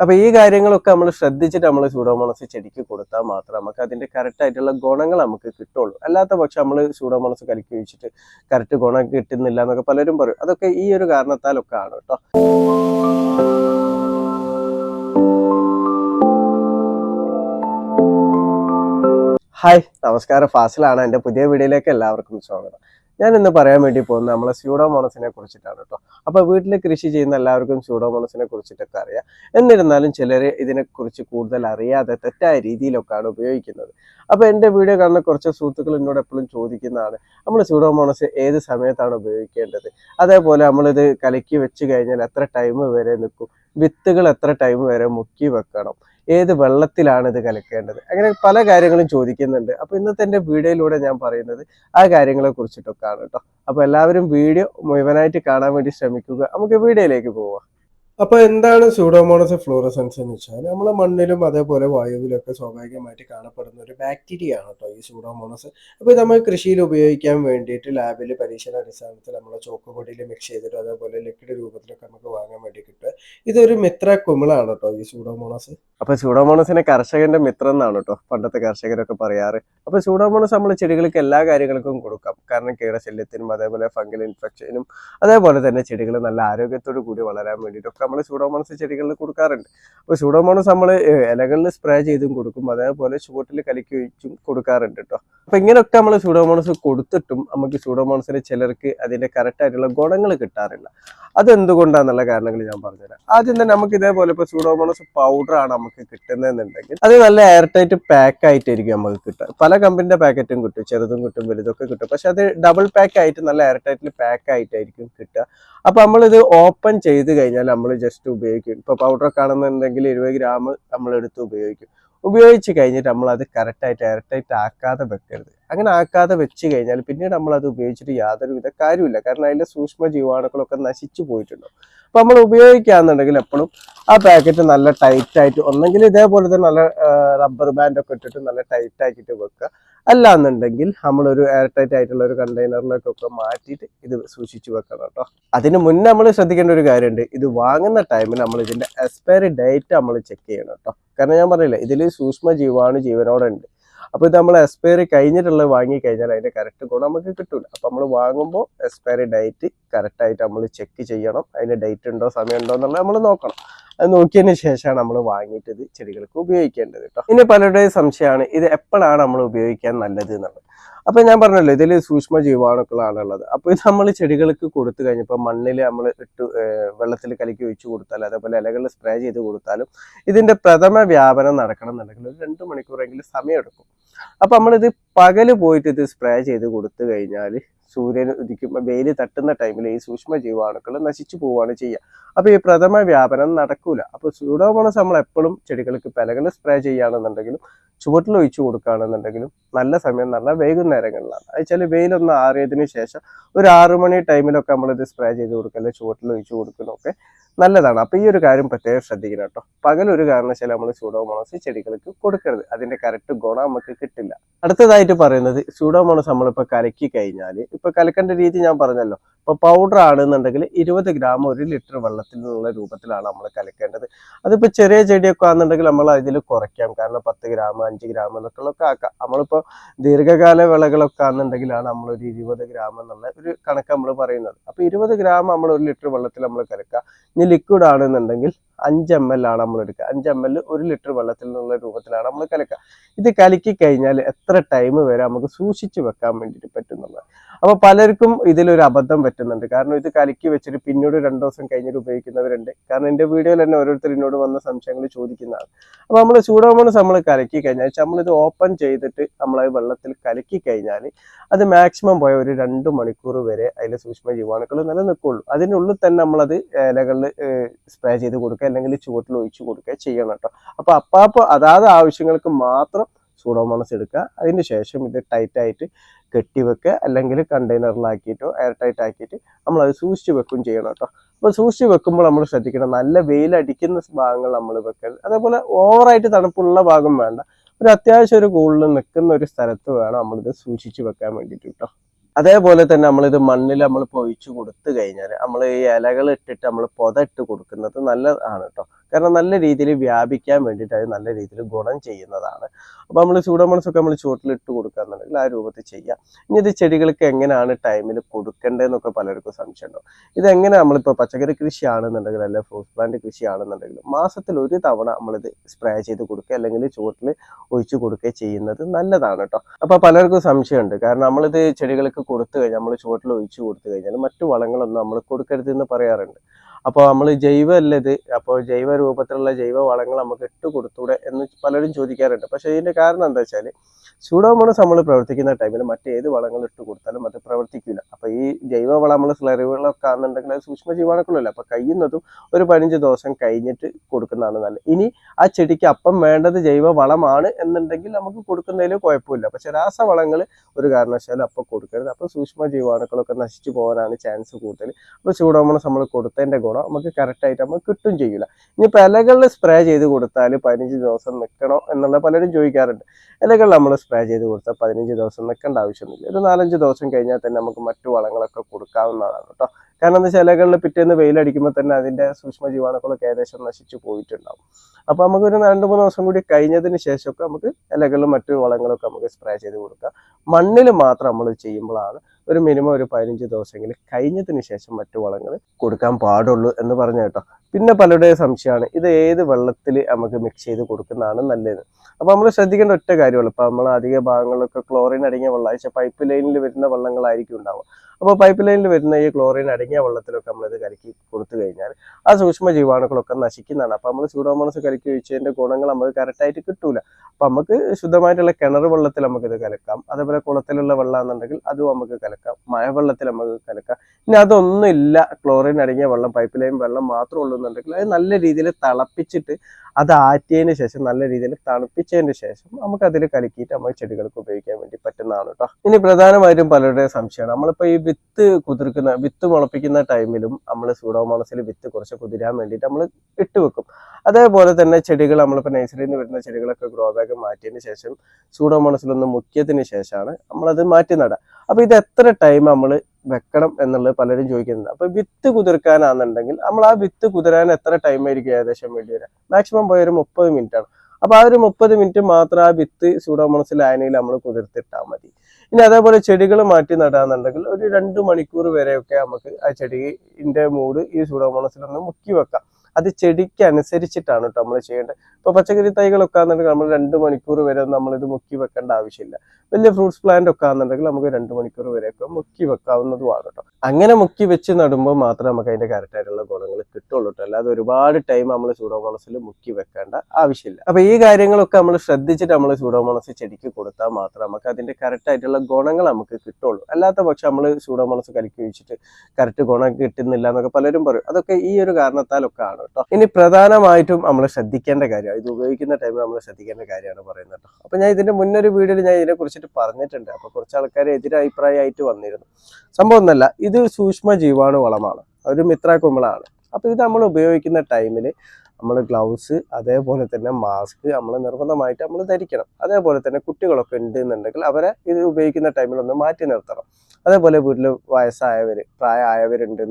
അപ്പൊ ഈ കാര്യങ്ങളൊക്കെ നമ്മൾ ശ്രദ്ധിച്ചിട്ട് നമ്മൾ സൂഡോമോണസ് ചെടിക്ക് കൊടുത്താൽ മാത്രം നമുക്ക് അതിന്റെ കറക്റ്റ് ആയിട്ടുള്ള ഗുണങ്ങൾ നമുക്ക് കിട്ടുള്ളൂ. അല്ലാത്ത പക്ഷെ നമ്മൾ സൂഡോമോണസ് കലക്കി വെച്ചിട്ട് കറക്റ്റ് ഗുണം കിട്ടുന്നില്ല എന്നൊക്കെ പലരും പറയും. അതൊക്കെ ഈ ഒരു കാരണത്താലൊക്കെ ആണ് കേട്ടോ. ഹായ് നമസ്കാരം. ഫാസിലാണ്. എന്റെ പുതിയ വീഡിയോയിലേക്ക് എല്ലാവർക്കും സ്വാഗതം. ഞാൻ ഇന്ന് പറയാൻ വേണ്ടി പോകുന്നത് നമ്മളെ സ്യൂഡോമോണസിനെ കുറിച്ചിട്ടാണ് കേട്ടോ അപ്പോൾ വീട്ടിൽ കൃഷി ചെയ്യുന്ന എല്ലാവർക്കും സ്യൂഡോമോണസിനെ കുറിച്ചിട്ടൊക്കെ അറിയാം. എന്നിരുന്നാലും ചിലർ ഇതിനെക്കുറിച്ച് കൂടുതൽ അറിയാതെ തെറ്റായ രീതിയിലൊക്കെയാണ് ഉപയോഗിക്കുന്നത്. അപ്പോൾ എന്റെ വീഡിയോ കാണുന്ന കുറച്ച് സുഹൃത്തുക്കൾ എന്നോട് എപ്പോഴും ചോദിക്കുന്നതാണ് നമ്മൾ സ്യൂഡോമോണസ് ഏത് സമയത്താണ് ഉപയോഗിക്കേണ്ടത്? അതേപോലെ നമ്മളിത് കലക്കി വെച്ച് കഴിഞ്ഞാൽ എത്ര ടൈം വരെ നിൽക്കും? വിത്തുകൾ എത്ര ടൈം വരെ മുക്കി വെക്കണം? ഏത് വെള്ളത്തിലാണ് ഇത് കലക്കേണ്ടത്? അങ്ങനെ പല കാര്യങ്ങളും ചോദിക്കുന്നുണ്ട്. അപ്പൊ ഇന്നത്തെ എന്റെ വീഡിയോയിലൂടെ ഞാൻ പറയുന്നത് ആ കാര്യങ്ങളെ കുറിച്ചിട്ടൊക്കെയാണ് കേട്ടോ. അപ്പൊ എല്ലാവരും വീഡിയോ മുഴുവനായിട്ട് കാണാൻ വേണ്ടി ശ്രമിക്കുക. നമുക്ക് വീഡിയോയിലേക്ക് പോവാം. അപ്പൊ എന്താണ് സ്യൂഡോമോണസ് ഫ്ലൂറസൻസ് എന്ന് വെച്ചാൽ നമ്മളെ മണ്ണിലും അതേപോലെ വായുവിലൊക്കെ സ്വാഭാവികമായിട്ട് കാണപ്പെടുന്ന ഒരു ബാക്ടീരിയ ആണ് കേട്ടോ ഈ സ്യൂഡോമോണസ് അപ്പൊ ഇത് നമ്മൾ കൃഷിയിൽ ഉപയോഗിക്കാൻ വേണ്ടിയിട്ട് ലാബിൽ പരീക്ഷണാടിസ്ഥാനത്തിൽ നമ്മൾ ചോക്ക് പൊടിയിൽ മിക്സ് ചെയ്തിട്ട് അതേപോലെ ലിക്വിഡ് രൂപത്തിലൊക്കെ നമുക്ക് വാങ്ങാൻ വേണ്ടി കിട്ടുക. ഇതൊരു മിത്ര കുമിളാണ് കേട്ടോ ഈ സ്യൂഡോമോണസ് അപ്പൊ സ്യൂഡോമോണസിനെ കർഷകന്റെ മിത്രം എന്നാണ് കേട്ടോ പണ്ടത്തെ കർഷകരൊക്കെ പറയാറ്. അപ്പൊ സ്യൂഡോമോണസ് നമ്മൾ ചെടികൾക്ക് എല്ലാ കാര്യങ്ങൾക്കും കൊടുക്കാം. കാരണം കീടശല്യത്തിനും അതേപോലെ ഫംഗൽ ഇൻഫെക്ഷനും അതേപോലെ തന്നെ ചെടികൾ നല്ല ആരോഗ്യത്തോടു കൂടി വളരാൻ വേണ്ടിയിട്ടൊക്കെ നമ്മൾ സൂഡോമോണസ് ചെടികളിൽ കൊടുക്കാറുണ്ട്. അപ്പോൾ സൂഡോമോണസ് നമ്മൾ ഇലകളിൽ സ്പ്രേ ചെയ്തും കൊടുക്കും. അതേപോലെ ചുവട്ടിൽ കലക്കി കൊടുക്കാറുണ്ട് കേട്ടോ അപ്പം ഇങ്ങനെയൊക്കെ നമ്മൾ സൂഡോമോണസ് കൊടുത്തിട്ടും നമുക്ക് സൂഡോമോണസിന് ചിലർക്ക് അതിന്റെ കറക്റ്റായിട്ടുള്ള ഗുണങ്ങൾ കിട്ടാറില്ല. അതെന്തുകൊണ്ടാന്നുള്ള കാരണങ്ങൾ ഞാൻ പറഞ്ഞുതരാം. ആദ്യം തന്നെ നമുക്ക് ഇതേപോലെ ഇപ്പോൾ സൂഡോമോണസ് പൗഡർ ആണ് നമുക്ക് കിട്ടുന്നതെന്നുണ്ടെങ്കിൽ അത് നല്ല എയർ ടൈറ്റ് പാക്ക് ആയിട്ടായിരിക്കും നമുക്ക് കിട്ടുക. പല കമ്പനിയുടെ പാക്കറ്റും കിട്ടും. ചെറുതും കിട്ടും വലുതൊക്കെ കിട്ടും. പക്ഷെ അത് ഡബിൾ പാക്ക് ആയിട്ട് നല്ല എയർ ടൈറ്റിൽ പാക്ക് ആയിട്ടായിരിക്കും കിട്ടുക. അപ്പം നമ്മളിത് ഓപ്പൺ ചെയ്ത് കഴിഞ്ഞാൽ നമ്മൾ ജസ്റ്റ് ഉപയോഗിക്കും. ഇപ്പൊ പൗഡർ ഒക്കെ ആണെന്നുണ്ടെങ്കിൽ ഇരുപത് ഗ്രാം നമ്മൾ എടുത്ത് ഉപയോഗിക്കും. ഉപയോഗിച്ച് കഴിഞ്ഞിട്ട് നമ്മൾ അത് കറക്റ്റായിട്ട് എയർ ടൈറ്റ് ആക്കാതെ വെക്കരുത്. അങ്ങനെ ആക്കാതെ വെച്ച് കഴിഞ്ഞാൽ പിന്നീട് നമ്മൾ അത് ഉപയോഗിച്ചിട്ട് യാതൊരുവിധ കാര്യമില്ല കാരണം അതിന്റെ സൂക്ഷ്മ ജീവാണുക്കളൊക്കെ നശിച്ചു പോയിട്ടുണ്ടാവും അപ്പോൾ നമ്മൾ ഉപയോഗിക്കുകയാണെന്നുണ്ടെങ്കിൽ എപ്പോഴും ആ പാക്കറ്റ് നല്ല ടൈറ്റായിട്ട് ഒന്നെങ്കിൽ ഇതേപോലെ തന്നെ നല്ല റബ്ബർ ബാൻഡൊക്കെ ഇട്ടിട്ട് നല്ല ടൈറ്റാക്കിയിട്ട് വെക്കുക. അല്ല എന്നുണ്ടെങ്കിൽ നമ്മളൊരു എയർ ടൈറ്റ് ആയിട്ടുള്ള ഒരു കണ്ടെയ്നറിലേക്കൊക്കെ മാറ്റിയിട്ട് ഇത് സൂക്ഷിച്ചു വെക്കണം കേട്ടോ. അതിന് മുന്നേ നമ്മൾ ശ്രദ്ധിക്കേണ്ട ഒരു കാര്യമുണ്ട്. ഇത് വാങ്ങുന്ന ടൈമിൽ നമ്മൾ ഇതിന്റെ എക്സ്പയറി ഡേറ്റ് നമ്മൾ ചെക്ക് ചെയ്യണം കേട്ടോ. കാരണം ഞാൻ പറഞ്ഞില്ല ഇതിൽ സൂക്ഷ്മ ജീവാണു ജീവനോടെ ഉണ്ട് അപ്പൊ ഇത് നമ്മൾ എക്സ്പയറി കഴിഞ്ഞിട്ടുള്ളത് വാങ്ങി കഴിഞ്ഞാൽ അതിന്റെ കറക്റ്റ് ഗുണം നമുക്ക് കിട്ടൂല. അപ്പൊ നമ്മൾ വാങ്ങുമ്പോൾ എക്സ്പയറി ഡേറ്റ് കറക്റ്റ് ആയിട്ട് നമ്മൾ ചെക്ക് ചെയ്യണം. അതിന്റെ ഡേറ്റ് ഉണ്ടോ സമയം ഉണ്ടോ എന്നുള്ളത് നമ്മൾ നോക്കണം. അത് നോക്കിയതിന് ശേഷമാണ് നമ്മൾ വാങ്ങിയിട്ട് ഇത് ചെടികൾക്ക് ഉപയോഗിക്കേണ്ടത് കേട്ടോ ഇനി പലരുടെയും സംശയമാണ് ഇത് എപ്പോഴാണ് നമ്മൾ ഉപയോഗിക്കാൻ നല്ലത് എന്നുള്ളത്. അപ്പം ഞാൻ പറഞ്ഞല്ലോ ഇതിൽ സൂക്ഷ്മ ജീവാണുക്കളാണ് ഉള്ളത്. അപ്പൊ ഇത് നമ്മൾ ചെടികൾക്ക് കൊടുത്തു കഴിഞ്ഞപ്പോൾ മണ്ണിൽ നമ്മൾ ഇട്ട് വെള്ളത്തിൽ കലക്കി ഒഴിച്ചു കൊടുത്താലും അതേപോലെ ഇലകളിൽ സ്പ്രേ ചെയ്ത് കൊടുത്താലും ഇതിന്റെ പ്രഥമ വ്യാപനം നടക്കണം എന്നുണ്ടെങ്കിൽ ഒരു രണ്ട് മണിക്കൂറെങ്കിലും സമയമെടുക്കും. അപ്പം നമ്മളിത് പകൽ പോയിട്ട് ഇത് സ്പ്രേ ചെയ്ത് കൊടുത്തു കഴിഞ്ഞാൽ സൂര്യൻ ഉദിക്കുമ്പോൾ വെയിൽ തട്ടുന്ന ടൈമിൽ ഈ സൂക്ഷ്മ ജീവാണുക്കൾ നശിച്ചു പോവുകയാണ് ചെയ്യുക. അപ്പോൾ ഈ പ്രഥമ വ്യാപനം നടക്കൂല. അപ്പോൾ സൂഡോമോണസ് നമ്മൾ എപ്പോഴും ചെടികൾക്ക് പലകൾ സ്പ്രേ ചെയ്യുകയാണെന്നുണ്ടെങ്കിലും ചുവട്ടിൽ ഒഴിച്ചു കൊടുക്കുകയാണെന്നുണ്ടെങ്കിലും നല്ല സമയം നല്ല വൈകുന്നേരങ്ങളിലാണ്. വെച്ചാൽ വെയിലൊന്ന് ആറിയതിന് ശേഷം ഒരു ആറു മണി ടൈമിലൊക്കെ നമ്മളിത് സ്പ്രേ ചെയ്ത് കൊടുക്കല്ലേ ചുവട്ടിൽ ഒഴിച്ചു കൊടുക്കലൊക്കെ നല്ലതാണ്. അപ്പൊ ഈ ഒരു കാര്യം പ്രത്യേകം ശ്രദ്ധിക്കണം കേട്ടോ. പകൽ ഒരു കാരണവശാലും നമ്മൾ സൂഡോമോണസ് ചെടികൾക്ക് കൊടുക്കരുത്. അതിന്റെ കറക്റ്റ് ഗുണം നമുക്ക് കിട്ടില്ല. അടുത്തതായിട്ട് പറയുന്നത് സൂഡോമോണസ് നമ്മളിപ്പോ കലക്കി കഴിഞ്ഞാൽ ഇപ്പൊ കലക്കേണ്ട രീതി ഞാൻ പറഞ്ഞല്ലോ. ഇപ്പൊ പൗഡർ ആണെന്നുണ്ടെങ്കിൽ ഇരുപത് ഗ്രാം ഒരു ലിറ്റർ വെള്ളത്തിൽ നിന്നുള്ള രൂപത്തിലാണ് നമ്മൾ കലക്കേണ്ടത്. അതിപ്പോൾ ചെറിയ ചെടിയൊക്കെ ആണെന്നുണ്ടെങ്കിൽ നമ്മൾ അതിൽ കുറയ്ക്കാം. കാരണം പത്ത് ഗ്രാം അഞ്ച് ഗ്രാം എന്നൊക്കെ ആക്കാം. നമ്മളിപ്പോ ദീർഘകാല വിളകളൊക്കെ ആണെന്നുണ്ടെങ്കിലാണ് നമ്മൾ ഒരു ഇരുപത് ഗ്രാം എന്നുള്ള ഒരു കണക്ക് നമ്മൾ പറയുന്നത്. അപ്പോൾ ഇരുപത് ഗ്രാം നമ്മൾ ഒരു ലിറ്റർ വെള്ളത്തിൽ നമ്മൾ കലക്കുക. ഇനി ലിക്വിഡ് ആണെന്നുണ്ടെങ്കിൽ അഞ്ച് എം എൽ ആണ് നമ്മൾ എടുക്കുക. അഞ്ച് എം എൽ ഒരു ലിറ്റർ വെള്ളത്തിൽ നിന്നുള്ള രൂപത്തിലാണ് നമ്മൾ കലക്കുക. ഇത് കലക്കി കഴിഞ്ഞാൽ എത്ര ടൈം വരെ നമുക്ക് സൂക്ഷിച്ചു വെക്കാൻ വേണ്ടിയിട്ട് പറ്റുന്നുള്ളത്. അപ്പൊ പലർക്കും ഇതിലൊരു അബദ്ധം പറ്റുന്നുണ്ട്. കാരണം ഇത് കലക്കി വെച്ചിട്ട് പിന്നീട് രണ്ടു ദിവസം കഴിഞ്ഞിട്ട് ഉപയോഗിക്കുന്നവരുണ്ട്. കാരണം എന്റെ വീഡിയോയിൽ തന്നെ ഓരോരുത്തർ എന്നോട് വന്ന സംശയങ്ങൾ ചോദിക്കുന്നതാണ്. അപ്പൊ നമ്മൾ ചൂടാമോണസ് നമ്മൾ കലക്കി കഴിഞ്ഞാൽ നമ്മൾ ഇത് ഓപ്പൺ ചെയ്തിട്ട് നമ്മൾ ആ വെള്ളത്തിൽ കലക്കി കഴിഞ്ഞാൽ അത് മാക്സിമം പോയ ഒരു രണ്ട് മണിക്കൂർ വരെ അതിലെ സൂക്ഷ്മ ജീവാണുക്കൾ നിലനിൽക്കുള്ളൂ. അതിനുള്ളിൽ തന്നെ നമ്മളത് ഇലകളിൽ സ്പ്രേ ചെയ്ത് കൊടുക്കുക. അല്ലെങ്കിൽ ചുവട്ടിൽ ഒഴിച്ചു കൊടുക്കുക ചെയ്യണം കേട്ടോ. അപ്പൊ അപ്പാപ്പോ അതാത് ആവശ്യങ്ങൾക്ക് മാത്രം സൂഡോമോണസ് എടുക്കുക. അതിന് ശേഷം ഇത് ടൈറ്റ് ആയിട്ട് കെട്ടിവെക്കുക അല്ലെങ്കിൽ കണ്ടെയ്നറിലാക്കിയിട്ടോ എയർ ടൈറ്റ് ആക്കിയിട്ട് നമ്മൾ അത് സൂക്ഷിച്ച് വെക്കും ചെയ്യണം കേട്ടോ. അപ്പോൾ സൂക്ഷിച്ച് വെക്കുമ്പോൾ നമ്മൾ ശ്രദ്ധിക്കണം. നല്ല വെയിലടിക്കുന്ന ഭാഗങ്ങൾ നമ്മൾ വെക്കരുത്. അതേപോലെ ഓവറായിട്ട് തണുപ്പുള്ള ഭാഗം വേണ്ട. ഒരു അത്യാവശ്യം ഒരു കൂളിൽ നിൽക്കുന്ന ഒരു സ്ഥലത്ത് വേണം നമ്മളിത് സൂക്ഷിച്ച് വെക്കാൻ വേണ്ടിയിട്ട് കേട്ടോ. അതേപോലെ തന്നെ നമ്മളിത് മണ്ണിൽ നമ്മൾ പൊഴിച്ചു കൊടുത്തു കഴിഞ്ഞാൽ നമ്മൾ ഈ ഇലകൾ ഇട്ടിട്ട് നമ്മൾ പൊത ഇട്ട് കൊടുക്കുന്നത് നല്ലതാണ് കേട്ടോ കാരണം നല്ല രീതിയിൽ വ്യാപിക്കാൻ വേണ്ടിയിട്ട് അത് നല്ല രീതിയിൽ ഗുണം ചെയ്യുന്നതാണ്. അപ്പോൾ നമ്മൾ സൂഡോമോണസ് ഒക്കെ നമ്മൾ ചുവട്ടിലിട്ട് കൊടുക്കുകയെന്നുണ്ടെങ്കിൽ ആ രൂപത്തിൽ ചെയ്യാം. ഇനി ഇത് ചെടികൾക്ക് എങ്ങനെയാണ് ടൈമിൽ കൊടുക്കേണ്ടതെന്നൊക്കെ പലർക്കും സംശയമുണ്ടോ ഇതെങ്ങനെ നമ്മളിപ്പോൾ പച്ചക്കറി കൃഷിയാണെന്നുണ്ടെങ്കിൽ അല്ലെങ്കിൽ ഫ്രൂട്ട് പ്ലാന്റ് കൃഷിയാണെന്നുണ്ടെങ്കിൽ മാസത്തിൽ ഒരു തവണ നമ്മളിത് സ്പ്രേ ചെയ്ത് കൊടുക്കുക അല്ലെങ്കിൽ ചുവട്ടിൽ ഒഴിച്ചു കൊടുക്കുക ചെയ്യുന്നത് നല്ലതാണ് കേട്ടോ അപ്പോൾ പലർക്കും സംശയമുണ്ട്. കാരണം നമ്മളിത് ചെടികൾക്ക് കൊടുത്തു കഴിഞ്ഞാൽ നമ്മൾ ചുവട്ടിൽ ഒഴിച്ചു കൊടുത്തു കഴിഞ്ഞാൽ മറ്റു വളങ്ങളൊന്നും നമ്മൾ കൊടുക്കരുതെന്ന് പറയാറുണ്ട്. അപ്പോൾ നമ്മൾ ജൈവ ഇത്? അപ്പോൾ ജൈവ രൂപത്തിലുള്ള ജൈവ വളങ്ങൾ നമുക്ക് ഇട്ട് കൊടുത്തൂടെ എന്ന് പലരും ചോദിക്കാറുണ്ട്. പക്ഷേ ഇതിന്റെ കാരണം എന്താ വെച്ചാൽ സൂഡോമോണസ് നമ്മൾ പ്രവർത്തിക്കുന്ന ടൈമിൽ മറ്റേത് വളങ്ങൾ ഇട്ട് കൊടുത്താലും അത് പ്രവർത്തിക്കില്ല അപ്പോൾ ഈ ജൈവ വളം നമ്മൾ സ്ലറിവുകളൊക്കെ ആണെന്നുണ്ടെങ്കിൽ അത് സൂക്ഷ്മ ജീവാണുക്കളല്ല അപ്പോൾ കഴിയുന്നതും ഒരു പതിനഞ്ച് ദിവസം കഴിഞ്ഞിട്ട് കൊടുക്കുന്നതാണ് നല്ലത്. ഇനി ആ ചെടിക്ക് അപ്പം വേണ്ടത് ജൈവ വളമാണ് എന്നുണ്ടെങ്കിൽ നമുക്ക് കൊടുക്കുന്നതിൽ കുഴപ്പമില്ല. പക്ഷേ രാസവളങ്ങൾ ഒരു കാരണവശാലും അപ്പോൾ കൊടുക്കരുത്. അപ്പോൾ സൂക്ഷ്മ ജീവാണുക്കളൊക്കെ നശിച്ചു പോകാനാണ് ചാൻസ് കൂടുതൽ അപ്പോൾ സൂഡോമോണസ് നമ്മൾ കൊടുത്തതിന്റെ ഗുണം നമുക്ക് കറക്റ്റായിട്ട് നമുക്ക് കിട്ടും ചെയ്യില്ല ഇനി ഇലകളിൽ സ്പ്രേ ചെയ്ത് കൊടുത്താൽ പതിനഞ്ച് ദിവസം നിൽക്കണോ എന്നുള്ള പലരും ചോദിക്കാറുണ്ട്. ഇലകൾ നമ്മൾ സ്പ്രേ ചെയ്ത് കൊടുത്താൽ പതിനഞ്ച് ദിവസം നിൽക്കേണ്ട ആവശ്യമൊന്നുമില്ല. ഒരു നാലഞ്ച് ദിവസം കഴിഞ്ഞാൽ തന്നെ നമുക്ക് മറ്റു വളങ്ങളൊക്കെ കൊടുക്കാവുന്നതാണ് കേട്ടോ. കാരണം എന്താ വെച്ചാൽ ഇലകളിൽ പിറ്റേന്ന് വെയിലടിക്കുമ്പോൾ തന്നെ അതിന്റെ സൂക്ഷ്മ ജീവാണുക്കളൊക്കെ ഏകദേശം നശിച്ചു പോയിട്ടുണ്ടാവും. അപ്പോൾ നമുക്കൊരു രണ്ട് മൂന്ന് ദിവസം കൂടി കഴിഞ്ഞതിന് ശേഷമൊക്കെ നമുക്ക് ഇലകളിലും മറ്റു വളങ്ങളൊക്കെ നമുക്ക് സ്പ്രേ ചെയ്ത് കൊടുക്കാം. മണ്ണിൽ മാത്രം നമ്മൾ ചെയ്യുമ്പോഴാണ് ഒരു മിനിമം ഒരു പതിനഞ്ച് ദിവസമെങ്കിലും കഴിഞ്ഞതിന് ശേഷം മറ്റു വളങ്ങൾ കൊടുക്കാൻ പാടുള്ളൂ എന്ന് പറഞ്ഞു കേട്ടോ. പിന്നെ പലരുടെയും സംശയമാണ് ഇത് ഏത് വെള്ളത്തിൽ നമുക്ക് മിക്സ് ചെയ്ത് കൊടുക്കുന്നതാണ് നല്ലത്. അപ്പോൾ നമ്മൾ ശ്രദ്ധിക്കേണ്ട ഒറ്റ കാര്യമുള്ളൂ. ഇപ്പോൾ നമ്മൾ അധിക ഭാഗങ്ങളിലൊക്കെ ക്ലോറിൻ അടങ്ങിയ വെള്ളം പൈപ്പ് ലൈനിൽ വരുന്ന വെള്ളങ്ങളായിരിക്കും ഉണ്ടാവുക. അപ്പോൾ പൈപ്പ് ലൈനിൽ വരുന്ന ഈ ക്ലോറിൻ അടങ്ങിയ വെള്ളത്തിലൊക്കെ നമ്മളിത് കലക്കി കൊടുത്തു കഴിഞ്ഞാൽ ആ സൂക്ഷ്മ ജീവാണുക്കളൊക്കെ നശിക്കുന്നതാണ്. അപ്പോൾ നമ്മൾ സൂഡോമോണസ് കലക്കി ഒഴിച്ചതിന്റെ ഗുണങ്ങൾ നമുക്ക് കറക്റ്റായിട്ട് കിട്ടൂല. അപ്പോൾ നമുക്ക് ശുദ്ധമായിട്ടുള്ള കിണർ വെള്ളത്തിൽ നമുക്കിത് കലക്കാം. അതേപോലെ കുളത്തിലുള്ള വെള്ളമാണെന്നുണ്ടെങ്കിൽ അതും നമുക്ക് കലക്കാം. മഴവെള്ളത്തിൽ നമുക്ക് കലക്കാം. ഇനി അതൊന്നും ഇല്ല ക്ലോറിൻ അടങ്ങിയ വെള്ളം പൈപ്പ് ലൈൻ വെള്ളം മാത്രമേ ഉള്ളൂ എന്നുണ്ടെങ്കിൽ അത് നല്ല രീതിയിൽ തിളപ്പിച്ചിട്ട് അത് ആറ്റിയതിന് ശേഷം നല്ല രീതിയിൽ തണുപ്പിച്ചതിന് ശേഷം നമുക്ക് അതിൽ കലക്കിയിട്ട് നമ്മൾ ചെടികൾക്ക് ഉപയോഗിക്കാൻ വേണ്ടി പറ്റുന്നതാണ് കേട്ടോ. ഇനി പ്രധാനമായിട്ടും പലരുടെയും സംശയമാണ്. നമ്മളിപ്പോൾ ഈ വിത്ത് കുതിർക്കുന്ന വിത്ത് മുളപ്പിക്കുന്ന ടൈമിലും നമ്മൾ സൂഡോമോണസിൽ വിത്ത് കുറച്ച് കുതിരാൻ വേണ്ടിയിട്ട് നമ്മൾ ഇട്ട് വെക്കും. അതേപോലെ തന്നെ ചെടികൾ നമ്മളിപ്പോൾ നഴ്സറിയിൽ നിന്ന് വരുന്ന ചെടികളൊക്കെ ഗ്രോ ബാഗ് മാറ്റിയതിന് ശേഷം സൂഡോമോണസിലൊന്ന് മുക്കിയതിന് ശേഷമാണ് നമ്മളത് മാറ്റി നടുക അപ്പോൾ ഇത് എത്ര ടൈം നമ്മൾ വെക്കണം എന്നുള്ളത് പലരും ചോദിക്കുന്നുണ്ട്. അപ്പൊ വിത്ത് കുതിർക്കാനാണെന്നുണ്ടെങ്കിൽ നമ്മൾ ആ വിത്ത് കുതിരാൻ എത്ര ടൈം ആയിരിക്കും ഏകദേശം വേണ്ടി വരിക മാക്സിമം പോയ ഒരു മുപ്പത് മിനിറ്റ് ആണ്. അപ്പൊ ആ ഒരു മുപ്പത് മിനിറ്റ് മാത്രം ആ വിത്ത് സൂഡോമോണസിൽ ആയനയിൽ നമ്മൾ കുതിർത്തിട്ടാൽ മതി. ഇനി അതേപോലെ ചെടികൾ മാറ്റി നടാന്നുണ്ടെങ്കിൽ ഒരു രണ്ട് മണിക്കൂർ വരെയൊക്കെ നമുക്ക് ആ ചെടിന്റെ മൂട് ഈ സൂഡോമോണസിലൊന്ന് മുക്കി വെക്കാം. അത് ചെടിക്ക് അനുസരിച്ചിട്ടാണ് കേട്ടോ നമ്മൾ ചെയ്യേണ്ടത്. ഇപ്പൊ പച്ചക്കറി തൈകളൊക്കെ ആണെന്നുണ്ടെങ്കിൽ നമ്മൾ രണ്ട് മണിക്കൂർ വരെ നമ്മൾ ഇത് മുക്കി വെക്കേണ്ട ആവശ്യമില്ല. വലിയ ഫ്രൂട്ട്സ് പ്ലാന്റ് ഒക്കെ ആണെന്നുണ്ടെങ്കിൽ നമുക്ക് രണ്ട് മണിക്കൂർ വരെയൊക്കെ മുക്കി വെക്കാവുന്നതുമാണ് കേട്ടോ അങ്ങനെ മുക്കി വെച്ച് നടുമ്പോൾ മാത്രമേ നമുക്ക് അതിന്റെ കറക്റ്റായിട്ടുള്ള ഗുണങ്ങൾ കിട്ടുള്ളൂ കേട്ടോ അല്ലാതെ ഒരുപാട് ടൈം നമ്മൾ സൂഡോമോണസിൽ മുക്കി വെക്കേണ്ട ആവശ്യമില്ല. അപ്പൊ ഈ കാര്യങ്ങളൊക്കെ നമ്മൾ ശ്രദ്ധിച്ചിട്ട് നമ്മൾ സൂഡോമോണസ് ചെടിക്ക് കൊടുത്താൽ മാത്രം നമുക്ക് അതിന്റെ കറക്റ്റ് ആയിട്ടുള്ള ഗുണങ്ങൾ നമുക്ക് കിട്ടുള്ളൂ. അല്ലാത്ത പക്ഷെ നമ്മൾ സൂഡോമോണസ് കലക്കി വെച്ചിട്ട് കറക്റ്റ് ഗുണം കിട്ടുന്നില്ല എന്നൊക്കെ പലരും പറയും. അതൊക്കെ ഈ ഒരു കാരണത്താലൊക്കെ ആണ്. കേട്ടോ. ഇനി പ്രധാനമായിട്ടും നമ്മൾ ശ്രദ്ധിക്കേണ്ട കാര്യം ഇത് ഉപയോഗിക്കുന്ന ടൈമിൽ നമ്മൾ ശ്രദ്ധിക്കേണ്ട കാര്യമാണ് പറയുന്നത് കേട്ടോ. അപ്പൊ ഞാൻ ഇതിന്റെ മുന്നൊരു വീഡിയോയിൽ ഞാൻ ഇതിനെ കുറിച്ചിട്ട് പറഞ്ഞിട്ടുണ്ട്. അപ്പൊ കുറച്ച് ആൾക്കാർ എതിരഭിപ്രായമായിട്ട് വന്നിരുന്നു. സംഭവം ഒന്നല്ല ഇത് സൂക്ഷ്മ ജീവാണു വളമാണ്. ഒരു മിത്ര കുമ്പളാണ് അപ്പൊ ഇത് നമ്മൾ ഉപയോഗിക്കുന്ന ടൈമിൽ നമ്മൾ ഗ്ലൗസ് അതേപോലെ തന്നെ മാസ്ക് നമ്മൾ നിർബന്ധമായിട്ട് നമ്മൾ ധരിക്കണം. അതേപോലെ തന്നെ കുട്ടികളൊക്കെ ഉണ്ട് എന്നുണ്ടെങ്കിൽ അവരെ ഇത് ഉപയോഗിക്കുന്ന ടൈമിൽ ഒന്ന് മാറ്റി നിർത്തണം. അതേപോലെ വീട്ടിൽ വയസ്സായവർ പ്രായമായവരുണ്ട്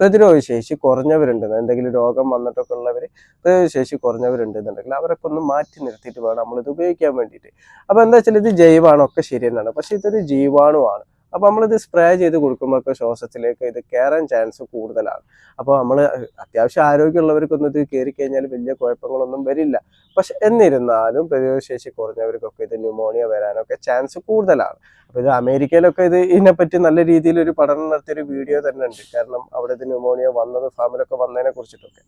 എന്നുണ്ടെങ്കിലും പ്രതിരോധ ശേഷി കുറഞ്ഞവരുണ്ട്. എന്തെങ്കിലും രോഗം വന്നിട്ടൊക്കെ ഉള്ളവർ പ്രതിരോധ ശേഷി കുറഞ്ഞവരുണ്ടെന്നുണ്ടെങ്കിൽ അവരൊക്കെ ഒന്ന് മാറ്റി നിർത്തിയിട്ട് വേണം നമ്മളിത് ഉപയോഗിക്കാൻ വേണ്ടിയിട്ട്. അപ്പോൾ എന്താ വെച്ചാൽ ഇത് ജൈവമാണ് ഒക്കെ ശരി തന്നെയാണ് പക്ഷേ ഇതൊരു ജീവാണുവാണ്. അപ്പോൾ നമ്മളിത് സ്പ്രേ ചെയ്ത് കൊടുക്കുമ്പോഴൊക്കെ ശ്വാസത്തിലേക്ക് ഇത് കയറാൻ ചാൻസ് കൂടുതലാണ്. അപ്പോൾ നമ്മൾ അത്യാവശ്യം ആരോഗ്യമുള്ളവർക്കൊന്നും ഇത് കയറി കഴിഞ്ഞാൽ വലിയ കുഴപ്പങ്ങളൊന്നും വരില്ല. പക്ഷെ എന്നിരുന്നാലും പ്രതിരോധശേഷി കുറഞ്ഞവർക്കൊക്കെ ഇത് ന്യൂമോണിയ വരാനൊക്കെ ചാൻസ് കൂടുതലാണ്. അപ്പോൾ ഇത് അമേരിക്കയിലൊക്കെ ഇത് ഇതിനെപ്പറ്റി നല്ല രീതിയിൽ ഒരു പഠനം നടത്തിയൊരു വീഡിയോ തന്നെ ഉണ്ട്. കാരണം അവിടെ ഇത് ന്യൂമോണിയ വന്നത് ഫാമിലൊക്കെ വന്നതിനെ കുറിച്ചിട്ടൊക്കെ.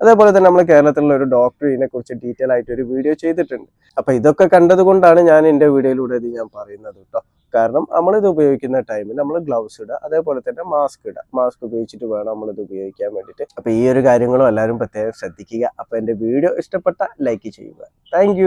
അതേപോലെ തന്നെ നമ്മൾ കേരളത്തിലുള്ള ഒരു ഡോക്ടർ ഇതിനെ കുറിച്ച് ഡീറ്റെയിൽ ആയിട്ട് ഒരു വീഡിയോ ചെയ്തിട്ടുണ്ട്. അപ്പൊ ഇതൊക്കെ കണ്ടതുകൊണ്ടാണ് ഞാൻ എന്റെ വീഡിയോയിലൂടെ ഇത് ഞാൻ പറയുന്നത് കേട്ടോ കാരണം നമ്മളിത് ഉപയോഗിക്കുന്ന ടൈമിൽ നമ്മൾ ഗ്ലൗസ് ഇടുക അതേപോലെ തന്നെ മാസ്ക് ഇടുക. മാസ്ക് ഉപയോഗിച്ചിട്ട് വേണം നമ്മളിത് ഉപയോഗിക്കാൻ വേണ്ടിയിട്ട്. അപ്പൊ ഈ ഒരു കാര്യങ്ങളും എല്ലാവരും പ്രത്യേകം ശ്രദ്ധിക്കുക. അപ്പൊ എന്റെ വീഡിയോ ഇഷ്ടപ്പെട്ട ലൈക്ക് ചെയ്യുക. താങ്ക്